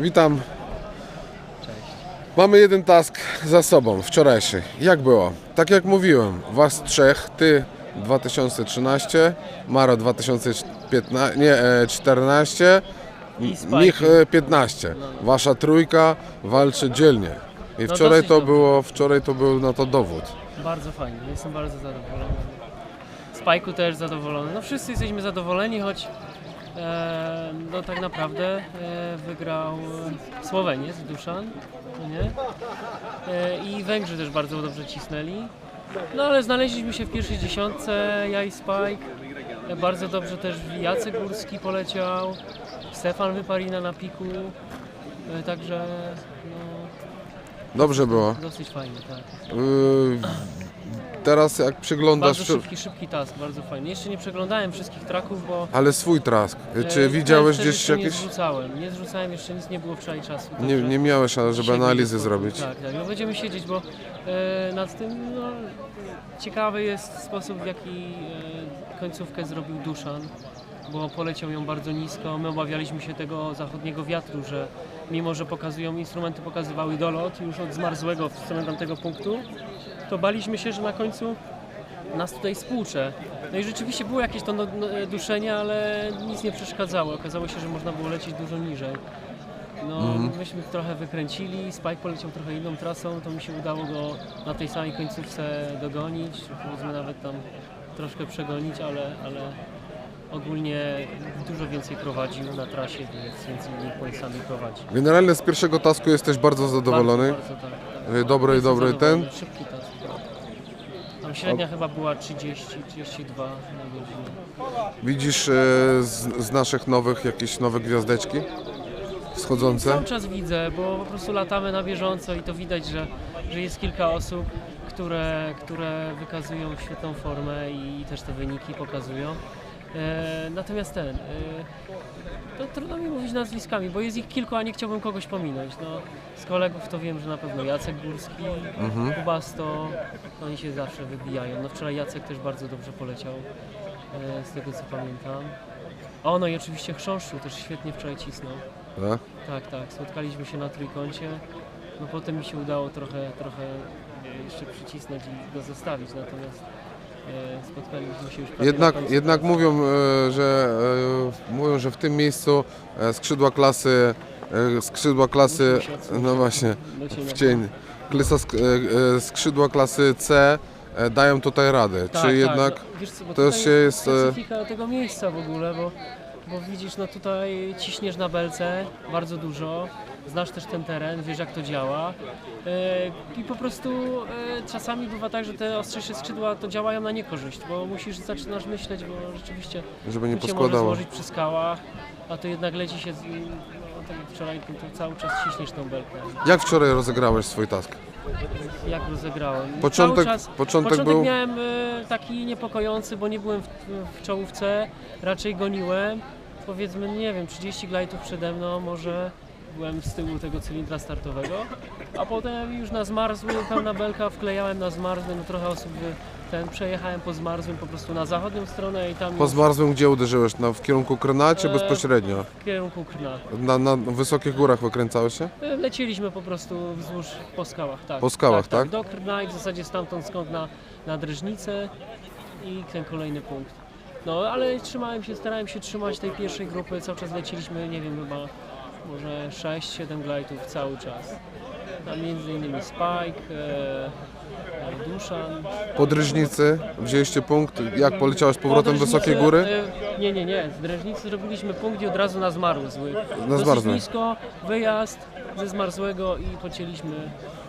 Witam. Cześć. Mamy jeden task za sobą, wczorajszy. Jak było? Tak jak mówiłem, was trzech, ty 2013, Maro 2015, nie, e, 14, I Spike. Mich e, 15. Wasza trójka walczy dzielnie. I No wczoraj dosyć to dobrze. było, wczoraj to był na to dowód. Bardzo fajnie, jestem bardzo zadowolony. Spajku też zadowolony. No wszyscy jesteśmy zadowoleni, choć e, no tak naprawdę e, wygrał Słoweniec, Duszan, no nie? E, I Węgrzy też bardzo dobrze cisnęli. No ale znaleźliśmy się w pierwszej dziesiątce, ja i Spike. E, bardzo dobrze też Jacek Górski poleciał, Stefan Wyparina na piku. Także no, Dobrze było. dosyć fajnie, tak. Yy, Teraz jak przyglądasz, Bardzo szybki, szybki task, bardzo fajny. Jeszcze nie przeglądałem wszystkich traków, bo ale swój trask. Czy e, widziałeś wtedy gdzieś jakieś... Nie zrzucałem, nie zrzucałem, jeszcze nic nie było wczoraj czasu. Nie, nie miałeś, ale żeby analizy zrobić. Tak, tak. No będziemy siedzieć, bo e, nad tym no, ciekawy jest sposób, w jaki e, końcówkę zrobił Duszan, bo poleciał ją bardzo nisko. My obawialiśmy się tego zachodniego wiatru, że mimo, że pokazują, instrumenty pokazywały dolot już od zmarzłego w stronę tamtego punktu, to baliśmy się, że na końcu nas tutaj spłucze. No i rzeczywiście było jakieś to no, no, duszenie, ale nic nie przeszkadzało. Okazało się, że można było lecieć dużo niżej. No, Mhm. myśmy trochę wykręcili, Spike poleciał trochę inną trasą, to mi się udało go na tej samej końcówce dogonić, powiedzmy nawet tam troszkę przegonić, ale, ale ogólnie dużo więcej prowadził na trasie, więc między innymi pońcami prowadzi. Generalnie z pierwszego tasku jesteś bardzo zadowolony. Bardzo, bardzo, tak, Dobry, Jestem dobry ten. Szybki task. Tam średnia chyba była 30-32 na godzinę. Widzisz e, z, z naszych nowych jakieś nowe gwiazdeczki wschodzące? Cały czas widzę, bo po prostu latamy na bieżąco i to widać, że, że jest kilka osób, które, które wykazują świetną formę i też te wyniki pokazują. E, natomiast ten, e, to trudno mi mówić nazwiskami, bo jest ich kilku, a nie chciałbym kogoś pominąć. No, z kolegów to wiem, że na pewno Jacek Górski, Mhm. Kubasto, oni się zawsze wybijają. No wczoraj Jacek też bardzo dobrze poleciał, e, z tego co pamiętam. O, no i oczywiście Chrząszczu też świetnie wczoraj cisnął. Tak? Tak, tak, spotkaliśmy się na trójkącie. No potem mi się udało trochę, trochę e, jeszcze przycisnąć i go zostawić, natomiast spotkaliśmy się już Jednak, jednak mówią, e, że e, mówią, że w tym miejscu e, skrzydła klasy e, skrzydła klasy no właśnie w cień. E, e, skrzydła klasy C e, dają tutaj radę. Tak, Czy tak, jednak no, co, bo to tutaj się jest, e, specyfika tego miejsca w ogóle, bo, bo widzisz, no tutaj ciśniesz na belce bardzo dużo, znasz też ten teren, wiesz jak to działa e, i po prostu e, czasami bywa tak, że te ostrzejsze skrzydła to działają na niekorzyść, bo musisz, zaczynasz myśleć, bo rzeczywiście żeby nie się może złożyć przy skałach, a to jednak leci się, no, tak jak wczoraj, to, cały czas ciśniesz tą belkę. Jak wczoraj rozegrałeś swój task? Jak rozegrałem. Początek- czas, początek był- miałem e, taki niepokojący, bo nie byłem w, w czołówce, raczej goniłem. Powiedzmy, nie wiem, 30 glajtów przede mną, może byłem z tyłu tego cylindra startowego, a potem już na zmarzły, pełna belka, wklejałem na zmarzły, no trochę osób ten, przejechałem po zmarzłym po prostu na zachodnią stronę i tam Po zmarzłym gdzie uderzyłeś? Na, w kierunku Krna czy E, bezpośrednio? w kierunku Krna. Na, na wysokich górach wykręcałeś się? E, Leciliśmy po prostu wzdłuż po skałach, tak. Po skałach, tak? Do Krna i w zasadzie stamtąd skąd na, na Dreżnicę i ten kolejny punkt. No, ale trzymałem się, starałem się trzymać tej pierwszej grupy, cały czas leciliśmy, nie wiem, chyba może 6-7 glajtów cały czas. Tam między innymi Spike, e, e, Duszan. Po Dryżnicy wzięliście punkt. Jak poleciałeś powrotem Po wysokie Dreżnicy, góry? e, Nie, nie, nie. Z Dreżnicy zrobiliśmy punkt i od razu na zmarzły. Na Dosyć zmarzły. nisko, wyjazd ze zmarzłego i pocięliśmy.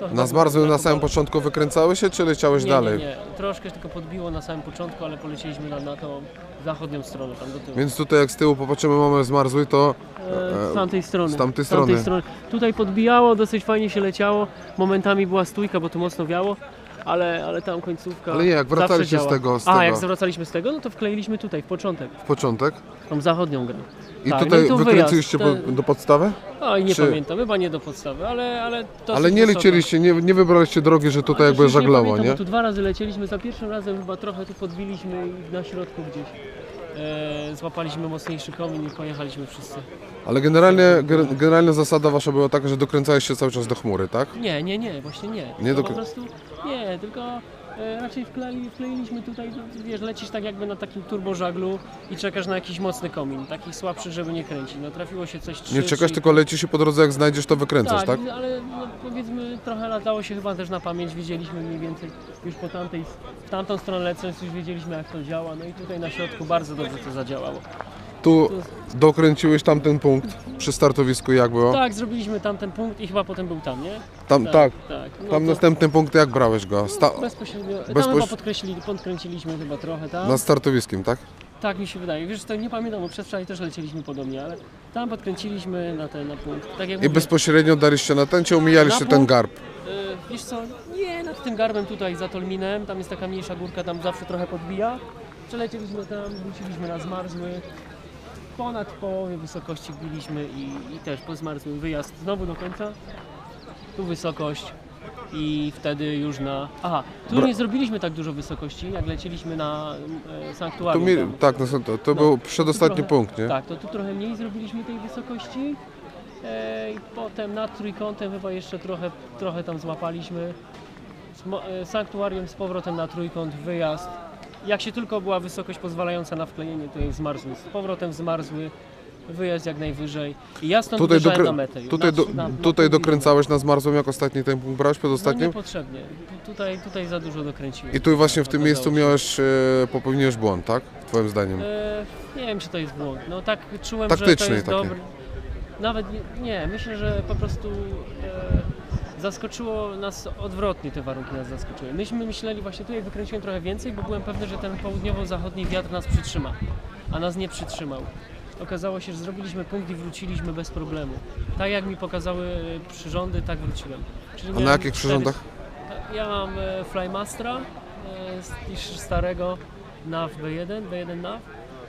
To chyba Na zmarzłym na samym początku wykręcały się, czy leciałeś nie, dalej? Nie, nie, troszkę tylko podbiło na samym początku, ale polecieliśmy na, na tą zachodnią stronę, tam do tyłu. Więc tutaj jak z tyłu popatrzymy mamy zmarzły, to E, z tamtej strony. z tamtej strony. Tutaj podbijało, dosyć fajnie się leciało. Momentami była stójka, bo tu mocno wiało. Ale, ale tam końcówka. Ale nie, jak wracaliście z tego- z A, tego. jak zawracaliśmy z tego, no to wkleiliśmy tutaj, w początek, w początek. tą zachodnią grę. I Tak, no tutaj i tu wykręciliście ten- do podstawy? A nie Czy- pamiętam, chyba nie do podstawy, ale ale Ale nie wysoko. lecieliście, nie, nie wybraliście drogi, że tutaj Ale jakby już żaglowo, pamiętam, nie? Tu dwa razy lecieliśmy, za pierwszym razem chyba trochę tu podbiliśmy i na środku gdzieś. E, złapaliśmy mocniejszy komin i pojechaliśmy wszyscy. Ale generalnie, gen- generalnie zasada wasza była taka, że dokręcałeś się cały czas do chmury, tak? Nie, nie, nie, właśnie nie. Nie To do- po prostu nie, tylko raczej wklei, wkleiliśmy tutaj, wiesz, lecisz tak jakby na takim turbożaglu i czekasz na jakiś mocny komin, taki słabszy, żeby nie kręcić. No trafiło się coś trzy, Nie czekasz, trzy- tylko lecisz i po drodze jak znajdziesz, to wykręcasz, tak? ale no, powiedzmy trochę latało się chyba też na pamięć, wiedzieliśmy mniej więcej już po tamtej, w tamtą stronę lecąc już wiedzieliśmy jak to działa, no i tutaj na środku bardzo dobrze to zadziałało. Tu dokręciłeś tamten punkt przy startowisku, jak było? Tak, zrobiliśmy tamten punkt i chyba potem był tam, nie? Tam, tak. tak. No Tam to- następny punkt, jak brałeś go? Sta Bezpośrednio, tam bezpoś- chyba podkreślili, podkręciliśmy chyba trochę, tak? na startowiskiem, tak? Tak mi się wydaje. Wiesz, to nie pamiętam, bo przedwczoraj też lecieliśmy podobnie, ale tam podkręciliśmy na ten na punkt. Tak I mówię, bezpośrednio daliście na ten, czy omijaliście ten garb? y, wiesz co, nie nad tym garbem tutaj za Tolminem, tam jest taka mniejsza górka, tam zawsze trochę podbija. Przelecieliśmy tam, wróciliśmy na zmarzły. Ponad połowę wysokości biliśmy i, i też po zmarzłym wyjazd znowu do końca. Tu wysokość i wtedy już na... Aha, tu Bra- nie zrobiliśmy tak dużo wysokości, jak lecieliśmy na e, Tu sanktuarium. mi, tam. tak, no, to, to No, był przedostatni trochę- punkt, nie? Tak, to tu trochę mniej zrobiliśmy tej wysokości. E, I potem nad trójkątem chyba jeszcze trochę, trochę tam złapaliśmy. Smo- e, Sanktuarium z powrotem na trójkąt, wyjazd. Jak się tylko była wysokość pozwalająca na wklejenie, to jest zmarzły. Z powrotem zmarzły, wyjazd jak najwyżej. I ja stąd Tutaj, dokrę- na metę. tutaj, na- do, na- na tutaj dokręcałeś na zmarzłym, jak ostatni ten punkt brałeś, No przedostatnim? niepotrzebnie. Tu- Tutaj, tutaj za dużo dokręciłem. I tu właśnie w tym miejscu miałeś, e, popełniłeś błąd, tak? Twoim zdaniem. E, nie wiem, czy to jest błąd. No tak czułem, że to Taktyczny jest taki. dobry. Nawet nie, nie, myślę, że po prostu e, zaskoczyło nas odwrotnie te warunki nas zaskoczyły. Myśmy myśleli właśnie tutaj wykręciłem trochę więcej, bo byłem pewny, że ten południowo-zachodni wiatr nas przytrzyma, a nas nie przytrzymał. Okazało się, że zrobiliśmy punkt i wróciliśmy bez problemu. Tak jak mi pokazały e, przyrządy, tak wróciłem. Czyli A na jakich cztery- przyrządach? Ja mam e, Flymastera e, starego NAV B1, B1 NAV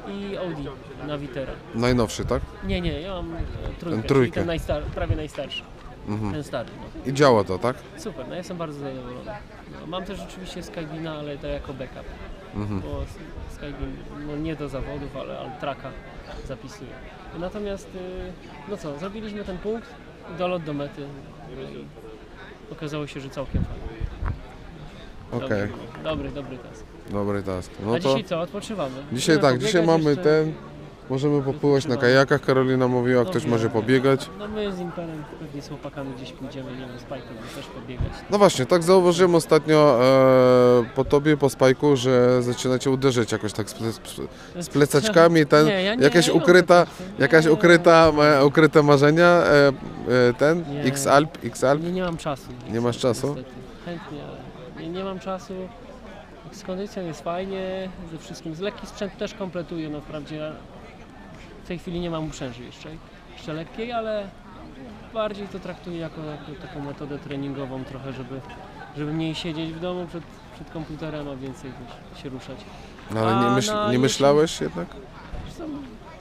i Audi Navitera. Najnowszy, tak? Nie, nie, ja mam trójkę, Ten trójkę. ten najstar, prawie najstarszy, Mhm. ten stary. No. I działa to, tak? Super, no ja jestem bardzo zadowolony. No, mam też oczywiście Skybina, ale to jako backup, Mhm. bo S- Skybin no, nie do zawodów, ale, ale traka zapisuje. Natomiast, y, no co, zrobiliśmy ten punkt, dolot do mety no i okazało się, że całkiem fajnie. Okej, Dobry, dobry, dobry test. dobry task. No A to dzisiaj co, odpoczywamy? dzisiaj tak, dzisiaj pobiegać mamy jeszcze? ten, możemy popływać na kajakach, Karolina mówiła, No ktoś wiem. może pobiegać. No my z Imperem pewnie z chłopakami gdzieś pójdziemy, nie wiem, z Pajką też pobiegać. No właśnie, tak zauważyłem ostatnio e, po tobie, po spajku, że zaczynacie uderzyć jakoś tak z, z, z plecaczkami, ten, Nie, ja nie, jakaś ja nie ukryta, plecaczków. jakaś Nie. ukryta, ukryte marzenia, e, e, ten, Nie. X-Alp, X-Alp? Nie, nie mam czasu. Nie masz czasu? Niestety. Chętnie, ale nie, nie mam czasu. Z kondycją jest fajnie, ze wszystkim. Z lekki sprzęt też kompletuję, no wprawdzie w tej chwili nie mam uprzęży jeszcze, jeszcze lekkiej, ale bardziej to traktuję jako, jako taką metodę treningową trochę, żeby, żeby mniej siedzieć w domu przed, przed komputerem, a więcej gdzieś się ruszać. No, ale nie, myśl, nie myślałeś jednak?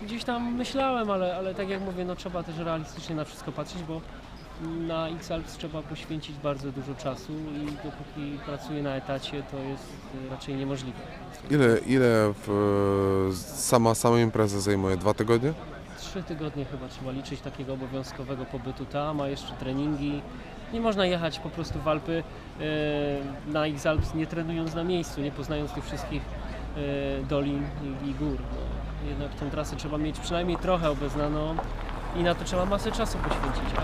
Gdzieś tam myślałem, ale, ale tak jak mówię, no trzeba też realistycznie na wszystko patrzeć, bo na X-Alps trzeba poświęcić bardzo dużo czasu i dopóki pracuję na etacie, to jest y, raczej niemożliwe. Ile, ile w, sama, sama impreza zajmuje? Dwa tygodnie? Trzy tygodnie chyba trzeba liczyć takiego obowiązkowego pobytu tam, a jeszcze treningi. Nie można jechać po prostu w Alpy y, na X-Alps nie trenując na miejscu, nie poznając tych wszystkich y, dolin i, i gór. No, jednak tę trasę trzeba mieć przynajmniej trochę obeznaną i na to trzeba masę czasu poświęcić, a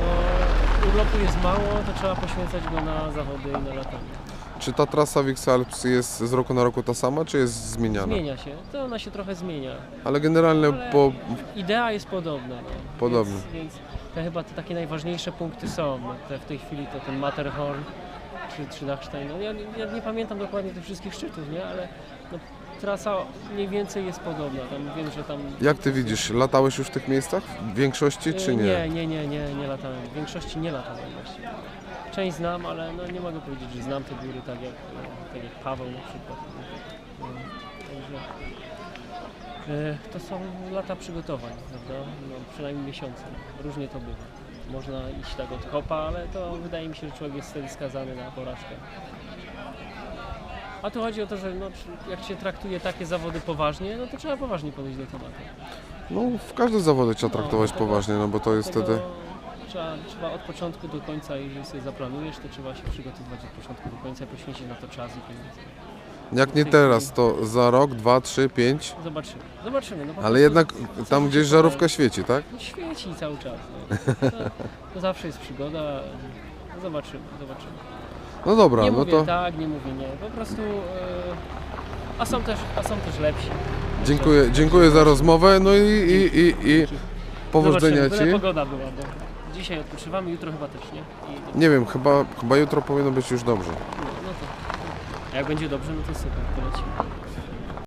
no, urlopu jest mało, to trzeba poświęcać go na zawody i na latanie. Czy ta trasa w X-Alps jest z roku na roku ta sama, czy jest zmieniana? Zmienia się, to ona się trochę zmienia. Ale generalnie Ale- po... Idea jest podobna. No. Podobna. Więc, więc te chyba te takie najważniejsze punkty są. Te w tej chwili to ten Matterhorn czy, czy Dachstein. No, ja, ja nie pamiętam dokładnie tych wszystkich szczytów, nie? ale no, trasa mniej więcej jest podobna. Tam wiem, że tam. Jak ty widzisz, latałeś już w tych miejscach? W większości, czy nie? Nie, nie, nie, nie, nie latałem. W większości nie latałem właściwie. Część znam, ale no, nie mogę powiedzieć, że znam te góry tak jak, tak jak Paweł na przykład. No, Także e, to są lata przygotowań, prawda? No, przynajmniej miesiące. Różnie to bywa. Można iść tak od kopa, ale to wydaje mi się, że człowiek jest wtedy skazany na porażkę. A tu chodzi o to, że no, jak się traktuje takie zawody poważnie, no to trzeba poważnie podejść do tematu. No, w każde zawody trzeba traktować poważnie, no bo to jest wtedy... Trzeba, trzeba od początku do końca, jeżeli sobie zaplanujesz, to trzeba się przygotowywać od początku do końca, poświęcić na to czas i pieniądze. Jak nie teraz, to za rok, dwa, trzy, pięć. Zobaczymy. Zobaczymy. No po Ale prostu jednak tam gdzieś żarówka świeci, tak? Świeci cały czas. No. To, to zawsze jest przygoda. No Zobaczymy, zobaczymy. No dobra, nie no mówię to tak, nie mówię nie. Po prostu. E, a, są też, a są też lepsi. dziękuję, dziękuję za rozmowę, no i, i, i, i powodzenia Ci. pogoda była, bo dzisiaj odpoczywamy, jutro chyba też, nie? I, Nie wiem, chyba, chyba jutro powinno być już dobrze. no, no to. A jak będzie dobrze, no to super, polecimy.